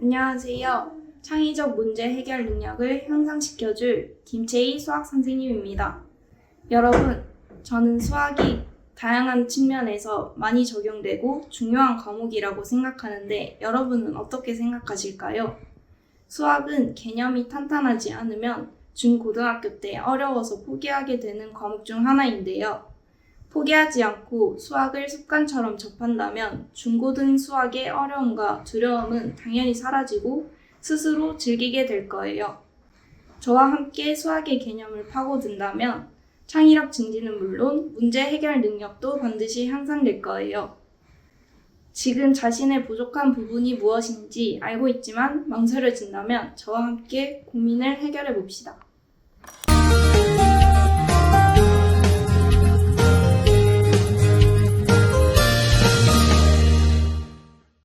안녕하세요. 창의적 문제 해결 능력을 향상시켜줄 김채희 수학 선생님입니다. 여러분, 저는 수학이 다양한 측면에서 많이 적용되고 중요한 과목이라고 생각하는데 여러분은 어떻게 생각하실까요? 수학은 개념이 탄탄하지 않으면 중고등학교 때 어려워서 포기하게 되는 과목 중 하나인데요. 포기하지 않고 수학을 습관처럼 접한다면 중고등 수학의 어려움과 두려움은 당연히 사라지고 스스로 즐기게 될 거예요. 저와 함께 수학의 개념을 파고든다면 창의력 증진은 물론 문제 해결 능력도 반드시 향상될 거예요. 지금 자신의 부족한 부분이 무엇인지 알고 있지만 망설여진다면 저와 함께 고민을 해결해 봅시다.